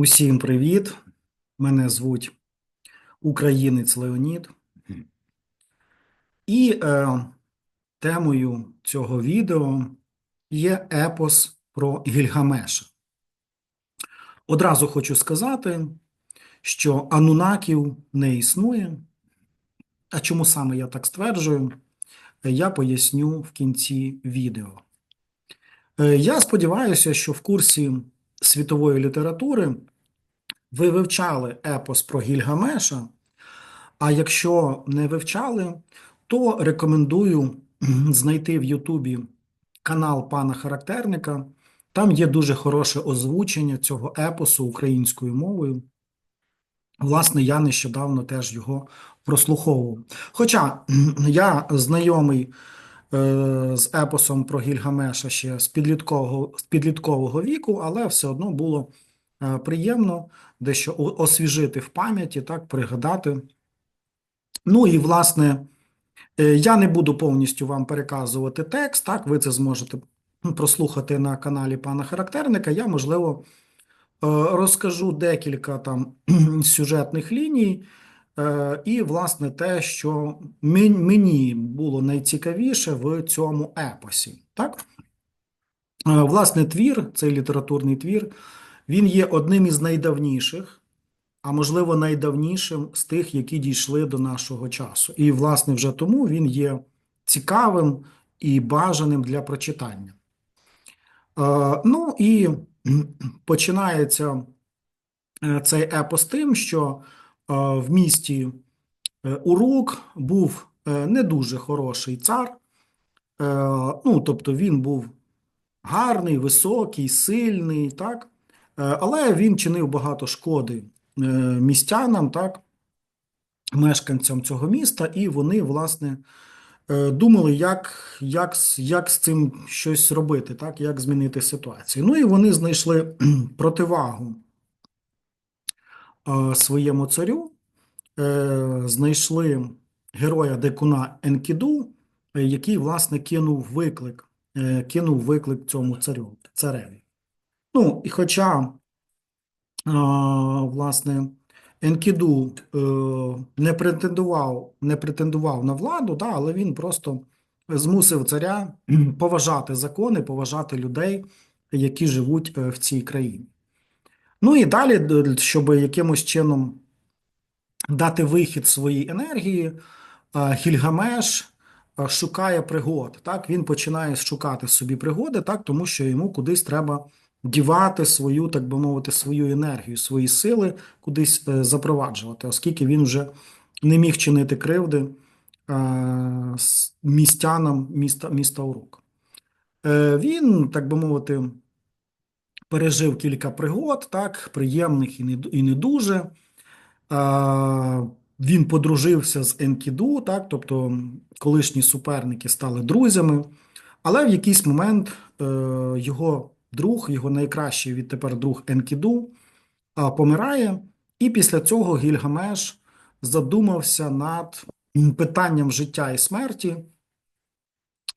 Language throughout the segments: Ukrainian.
Усім привіт! Мене звуть Українець Леонід. І е, темою цього відео є епос про Гільгамеша. Одразу хочу сказати, що анунаків не існує. А чому саме я так стверджую, я поясню в кінці відео. Е, Я сподіваюся, що в курсі світової літератури ви вивчали епос про Гільгамеша, а якщо не вивчали, то рекомендую знайти в Ютубі канал пана Характерника. Там є дуже хороше озвучення цього епосу українською мовою. Власне, я нещодавно теж його прослуховував. Хоча я знайомий е, з епосом про Гільгамеша ще з підліткового, з підліткового віку, але все одно було е, приємно дещо освіжити в пам'яті, так, пригадати. Ну і, власне, е, я не буду повністю вам переказувати текст, так, ви це зможете прослухати на каналі пана Характерника. Я, можливо, е, розкажу декілька там сюжетних ліній. Е, І, власне, те, що мені було найцікавіше в цьому епосі. Так? Власне, твір, цей літературний твір, він є одним із найдавніших, а можливо, найдавнішим з тих, які дійшли до нашого часу. І, власне, вже тому він є цікавим і бажаним для прочитання. Е, Ну і починається е, цей епос тим, що е, в місті е, Урук був е, не дуже хороший цар. Е, Ну, тобто він був гарний, високий, сильний, так? Е, Але він чинив багато шкоди е, містянам, так? Мешканцям цього міста, і вони, власне, е, думали, як, як, як з цим щось робити, так? Як змінити ситуацію. Ну і вони знайшли противагу своєму царю, знайшли героя Декуна Енкіду, який, власне, кинув виклик, кинув виклик цьому царю, цареві. Ну, і хоча, власне, Енкіду не претендував, не претендував на владу, да, але він просто змусив царя поважати закони, поважати людей, які живуть е, в цій країні. Ну і далі, щоб якимось чином дати вихід своїй енергії, е, Гільгамеш е, шукає пригод. Так? Він починає шукати собі пригоди, так? тому що йому кудись треба дівати свою, так би мовити, свою енергію, свої сили кудись е, запроваджувати, оскільки він вже не міг чинити кривди е, містянам міста, міста Урук. Е, Він, так би мовити, пережив кілька пригод, так, приємних і не, і не дуже. Він подружився з Енкіду, так, тобто колишні суперники стали друзями, але в якийсь момент е, його друг, його найкращий відтепер друг Енкіду, помирає, і після цього Гільгамеш задумався над питанням життя і смерті.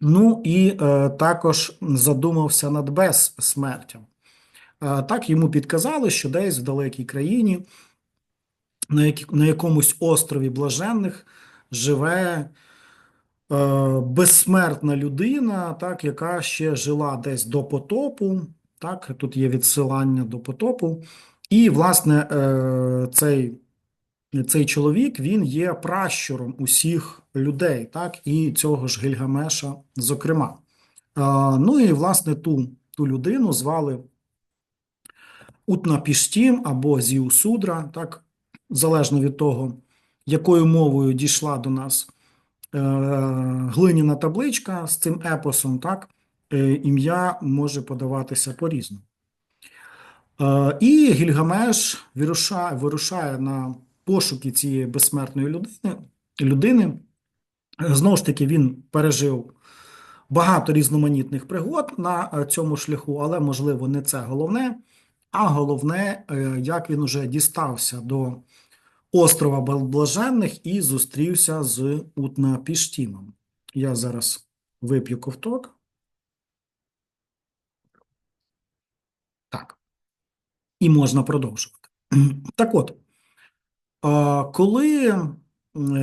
Ну і е, також задумався над безсмертям. Е, Так йому підказали, що десь в далекій країні на, які, на якомусь острові блаженних живе безсмертна людина, так, яка ще жила десь до потопу. Так, тут є відсилання до потопу. І, власне, е, цей, цей чоловік він є пращуром усіх людей, так, і цього ж Гільгамеша, зокрема. Е, ну і, власне, ту, ту людину звали Утнапіштім або Зіусудра, так, залежно від того, якою мовою дійшла до нас е, глиняна табличка з цим епосом, так, е, ім'я може подаватися по-різному. Е, і Гільгамеш вирушає, вирушає на пошуки цієї безсмертної людини. людини. Е, Знову ж таки, він пережив багато різноманітних пригод на е, цьому шляху, але, можливо, не це головне. А головне, е, як він уже дістався до острова Блаженних і зустрівся з Утнапіштімом. Я зараз вип'ю ковток. Так. і можна продовжувати. Так от, коли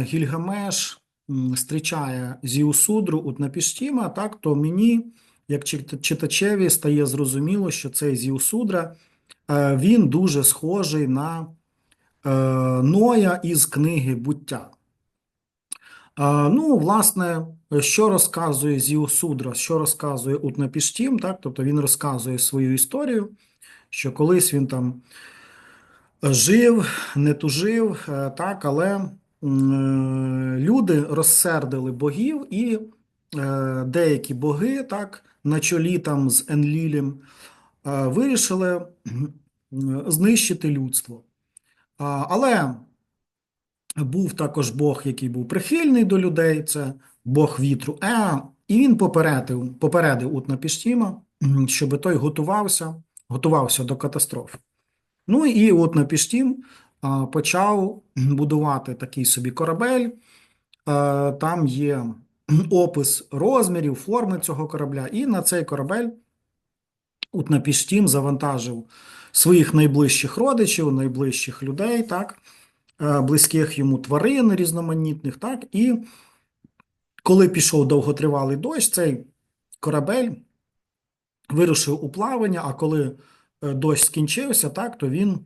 Гільгамеш зустрічає Зіусудру Утнапіштіма, так, то мені, як читачеві, стає зрозуміло, що цей Зіусудра, е, він дуже схожий на Ноя із книги Буття. Ну, власне, що розказує Зіусудра, що розказує Утнапіштім, так? Тобто він розказує свою історію, що колись він там жив, не тужив, е, так, але е, люди розсердили богів, і е, деякі боги, так, на чолі там з Енлілем, е, вирішили знищити людство. Але був також Бог, який був прихильний до людей, це Бог вітру Еа, і він попередив, попередив м, щоб той готувався, готувався до катастрофи. Ну і Утнапіштім а, почав будувати такий собі корабель. Е, Там є опис розмірів, форми цього корабля, і на цей корабель Утнапіштім завантажив своїх найближчих родичів, найближчих людей, так, е, близьких йому тварин різноманітних, так, і коли пішов довготривалий дощ, цей корабель вирушив у плавання, а коли е, дощ скінчився, так, то він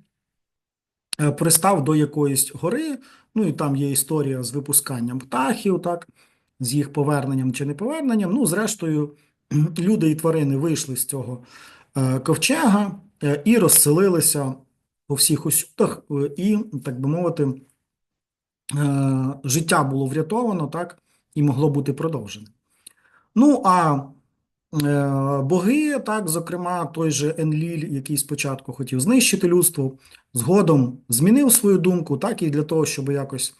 е, пристав до якоїсь гори, ну і там є історія з випусканням птахів, так, з їх поверненням чи неповерненням. Ну, зрештою, люди і тварини вийшли з цього ковчега і розселилися по всіх усюдах, е, і, так би мовити, е, життя було врятовано, так, і могло бути продовжене. Ну, а е, боги, так, зокрема, той же Енліль, який спочатку хотів знищити людство, згодом змінив свою думку, так, і для того, щоб якось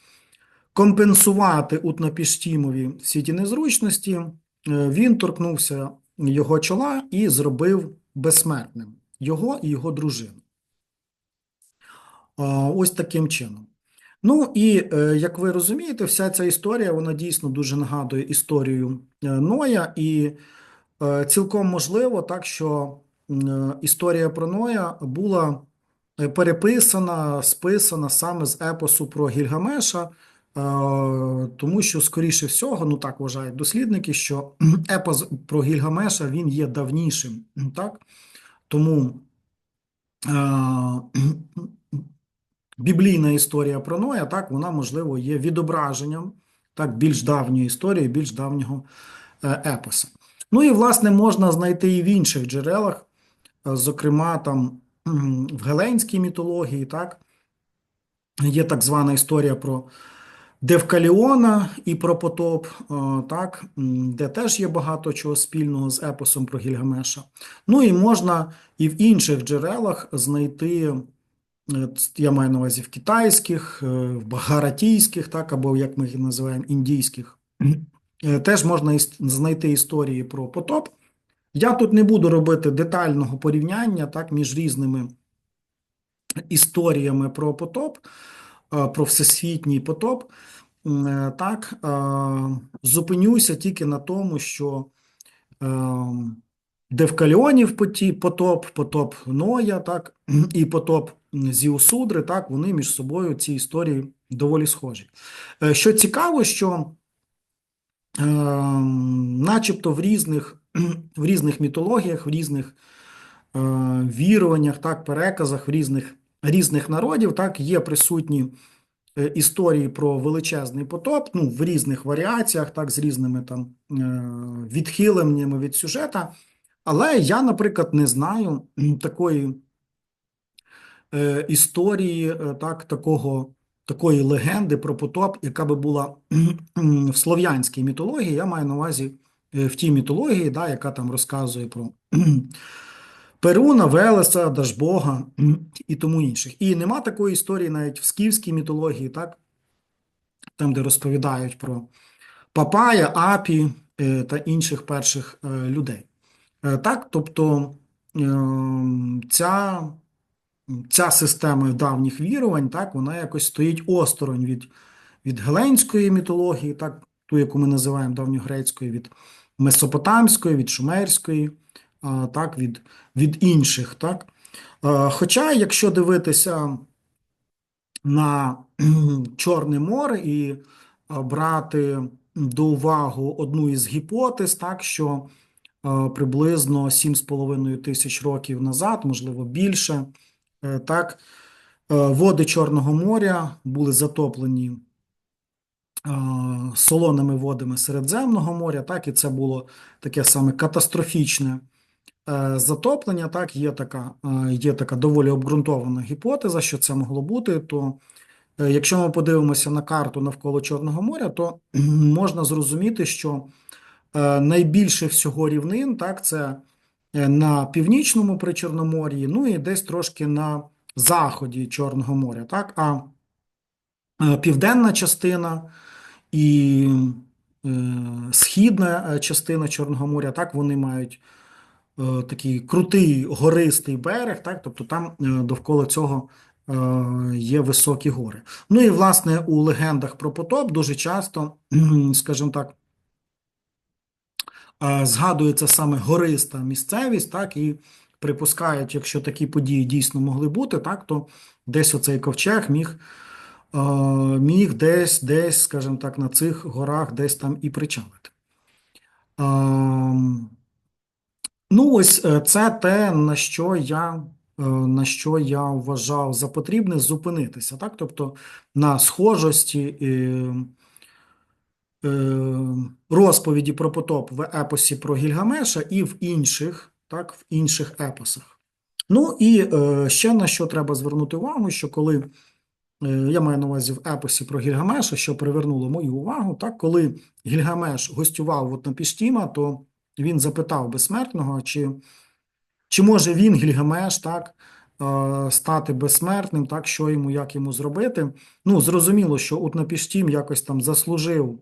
компенсувати Утнапіштімові всі ті незручності, е, він торкнувся його чола і зробив безсмертним його і його дружину. Ось таким чином. Ну і е, як ви розумієте, вся ця історія вона дійсно дуже нагадує історію е, Ноя, і е, цілком можливо так, що історія про Ноя була переписана, списана саме з епосу про Гільгамеша, тому що, скоріше всього, ну так вважають дослідники, що епос про Гільгамеша він є давнішим, так? Тому біблійна історія про Ноя, так, вона, можливо, є відображенням так, більш давньої історії, більш давнього е, епоса. Ну і, власне, можна знайти і в інших джерелах, е, зокрема, там в геленській мітології, так, є так звана історія про Девкаліона і про потоп, е, так, де теж є багато чого спільного з епосом про Гільгамеша. Ну і можна і в інших джерелах знайти. Е, Я маю на увазі в китайських, е, в багаратійських, так, або як ми їх називаємо, індійських. Теж можна знайти історії про потоп. Я тут не буду робити детального порівняння так, між різними історіями про потоп, про всесвітній потоп. Е, Так, е, зупинюся тільки на тому, що ем, Девкаліонів потоп, потоп Ноя, так, і потоп Зіусудри, так, вони між собою ці історії доволі схожі. Е, Що цікаво, що е, начебто в різних, в різних мітологіях, в різних е, віруваннях, так, переказах, в різних, різних народів, так, є присутні е, історії про величезний потоп, ну, в різних варіаціях, так, з різними там е, відхиленнями від сюжета. Але я, наприклад, не знаю такої е, історії, е, так, такого, такої легенди про потоп, яка би була в слов'янській мітології. Я маю на увазі е, в тій мітології, да, яка там розказує про Перуна, Велеса, Дажбога і тому інших. І нема такої історії навіть в скіфській мітології, так, там, де розповідають про Папая, Апі е, та інших перших е, людей. Е, Так, тобто ця, ця система давніх вірувань, так, вона якось стоїть осторонь від, від геленської мітології, так, ту, яку ми називаємо давньогрецькою, від месопотамської, від шумерської, так, від, від інших, так. Хоча, якщо дивитися на Чорне море і брати до уваги одну із гіпотез, так що приблизно 7,5 тисяч років назад, можливо більше, е, так, е, води Чорного моря були затоплені е, солоними водами Середземного моря, так, і це було таке саме катастрофічне затоплення. Так, є така, е, є така доволі обґрунтована гіпотеза, що це могло бути. То е, якщо ми подивимося на карту навколо Чорного моря, то можна зрозуміти, що е, найбільше всього рівнин, так, це е, на північному Причорномор'ї, ну і десь трошки на заході Чорного моря, так, а е, південна частина і е, східна е, частина Чорного моря, так, вони мають е, такий крутий гористий берег, так, тобто там е, довкола цього е, є високі гори. Ну і власне у легендах про потоп дуже часто, скажімо так, е, згадується саме гориста місцевість, так, і припускають, якщо такі події дійсно могли бути, так, то десь оцей ковчег міг, е, міг десь, десь, скажімо так, на цих горах десь там і причалити. Ну, ось е, це те, на що я, е, на що я вважав за потрібне зупинитися, так? Тобто на схожості е, розповіді про потоп в епосі про Гільгамеша і в інших, так, в інших епосах. Ну і ще на що треба звернути увагу, що коли я маю на увазі в епосі про Гільгамеша, що привернуло мою увагу, так, коли Гільгамеш гостював в Утнапіштіма, то він запитав безсмертного, чи, чи може він, Гільгамеш, так, е, стати безсмертним, так, що йому, як йому зробити. Ну, зрозуміло, що Утнапіштім якось там заслужив,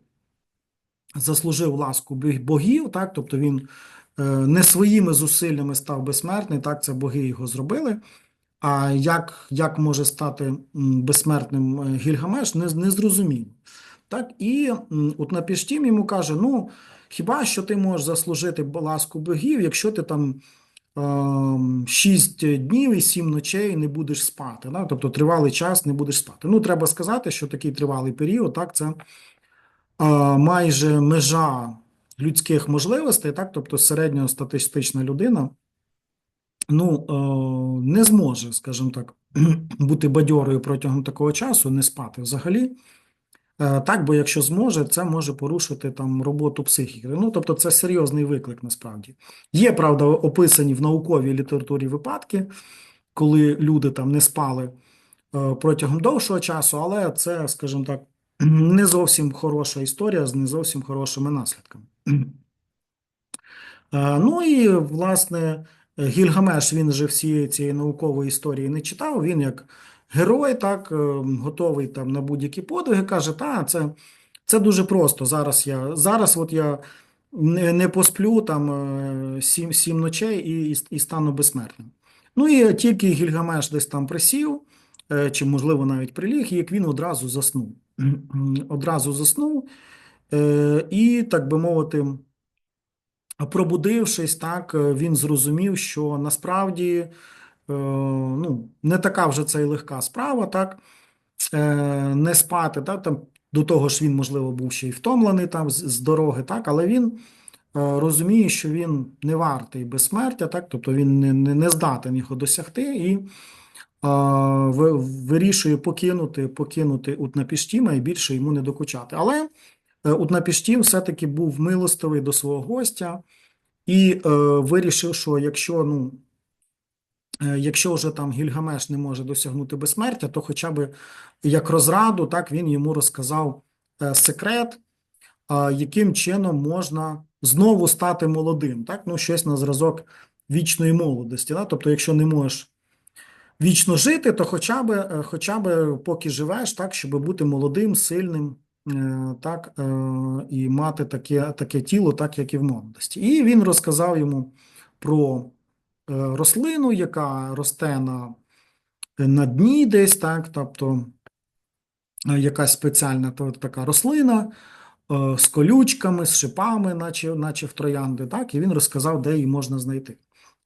заслужив ласку богів, так, тобто він е, не своїми зусиллями став безсмертний, так, це боги його зробили. А як, як може стати безсмертним е, Гільгамеш, не, не зрозуміло. Так, і Утнапіштім йому каже: ну, хіба що ти можеш заслужити ласку богів, якщо ти там ем, 6 днів і 7 ночей не будеш спати, да? тобто тривалий час не будеш спати. Ну, треба сказати, що такий тривалий період, так, це е, майже межа людських можливостей, так, тобто середньостатистична людина ну, е, не зможе, скажімо так, бути бадьорою протягом такого часу, не спати взагалі. Е, Так, бо якщо зможе, це може порушити там роботу психіки. Ну, тобто це серйозний виклик насправді. Є, правда, описані в науковій літературі випадки, коли люди там не спали е, протягом довшого часу, але це, скажімо так, не зовсім хороша історія з не зовсім хорошими наслідками. Е, Ну і власне Гільгамеш він же всієї цієї наукової історії не читав. Він як герой, так е, готовий там на будь-які подвиги, каже: Та це, це дуже просто. Зараз я зараз, от я не, не посплю там е, сім, сім ночей і, і, стану безсмертним. Ну і тільки Гільгамеш десь там присів, е, чи можливо навіть приліг, як він одразу заснув. Одразу заснув, і так би мовити. Пробудившись, так, він зрозумів, що насправді ну, не така вже це й легка справа, так, е, не спати, так, там, до того ж він, можливо, був ще й втомлений там з, з дороги, так, але він е, розуміє, що він не вартий безсмертя, так, тобто він не, не, не здатен його досягти і е, ви- вирішує покинути, покинути Утнапіштіма і більше йому не докучати. Але е, Утнапіштім все-таки був милостивий до свого гостя і е, вирішив, що якщо, ну, е, якщо вже там Гільгамеш не може досягнути безсмертя, то хоча б як розраду, так він йому розказав е, секрет, яким чином можна знову стати молодим, так? Ну, щось на зразок вічної молодості. Да? Тобто, якщо не можеш вічно жити, то хоча б, е, хоча б поки живеш, так, щоб бути молодим, сильним, е, так, е, і мати таке, таке тіло, так, як і в молодості. І він розказав йому про е, рослину, яка росте на, на дні десь, так, тобто е, якась спеціальна та- така рослина е, з колючками, з шипами, наче, наче в троянди, так, і він розказав, де її можна знайти.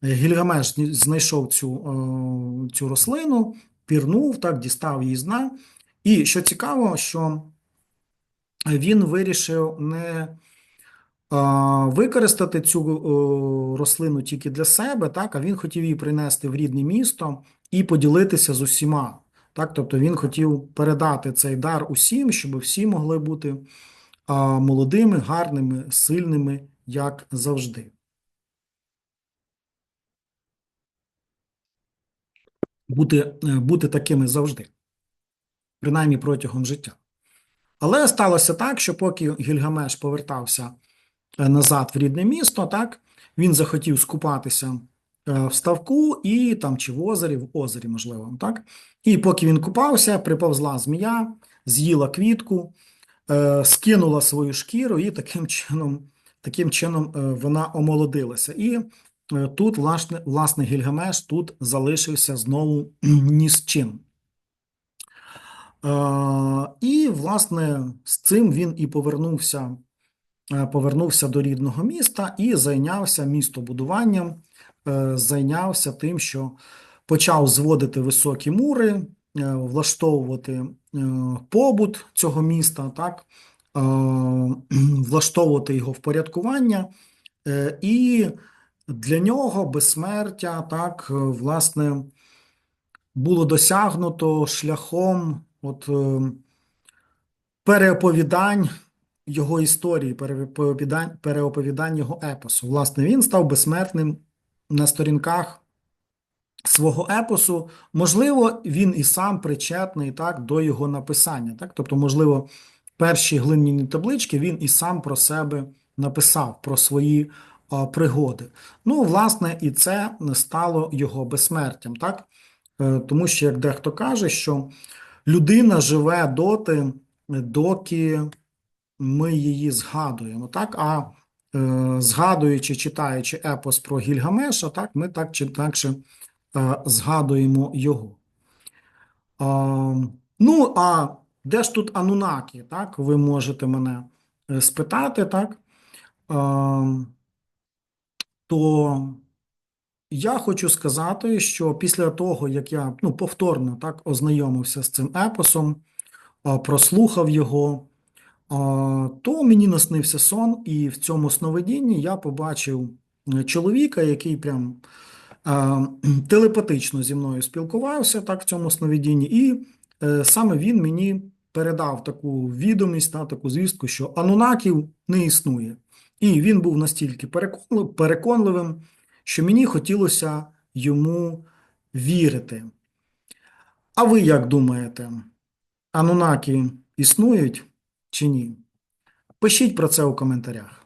Гільгамеш знайшов цю, е, цю рослину, пірнув, так, дістав її з дна. І що цікаво, що він вирішив не використати цю рослину тільки для себе, так, а він хотів її принести в рідне місто і поділитися з усіма. Так, тобто він хотів передати цей дар усім, щоб всі могли бути молодими, гарними, сильними, як завжди. Бути, е, бути такими завжди, принаймні протягом життя. Але сталося так, що поки Гільгамеш повертався е, назад в рідне місто, так, він захотів скупатися е, в ставку і там чи в озері, в озері, можливо, так. І поки він купався, приповзла змія, з'їла квітку, е, скинула свою шкіру, і таким чином, таким чином е, вона омолодилася. І тут, власне, власне, Гільгамеш тут залишився знову ні з чим. І, власне, з цим він і повернувся, повернувся до рідного міста і зайнявся містобудуванням, е, зайнявся тим, що почав зводити високі мури, е, влаштовувати е, побут цього міста, так, е, влаштовувати його впорядкування. Е, І для нього безсмертя, так, е, власне, було досягнуто шляхом от, е, переоповідань його історії, переоповідань, його епосу. Власне, він став безсмертним на сторінках свого епосу. Можливо, він і сам причетний так, до його написання. Так? Тобто, можливо, перші глиняні таблички він і сам про себе написав, про свої а, пригоди. Ну, власне, і це стало його безсмертям. Так? Е, Тому що, як дехто каже, що людина живе доти, доки ми її згадуємо, так? А е, згадуючи, читаючи епос про Гільгамеша, так, ми так чи інакше е, згадуємо його. А, ну, а де ж тут Анунакі? Так, ви можете мене е, спитати, так? А, то я хочу сказати, що після того, як я ну, повторно так ознайомився з цим епосом, прослухав його, то мені наснився сон, і в цьому сновидінні я побачив е, чоловіка, який прям телепатично зі мною спілкувався так в цьому сновидінні, і е, саме він мені передав таку відомість, та, таку звістку, що анунаків не існує. І він був настільки переконливим, що мені хотілося йому вірити. А ви як думаєте, анунаки існують чи ні? Пишіть про це у коментарях.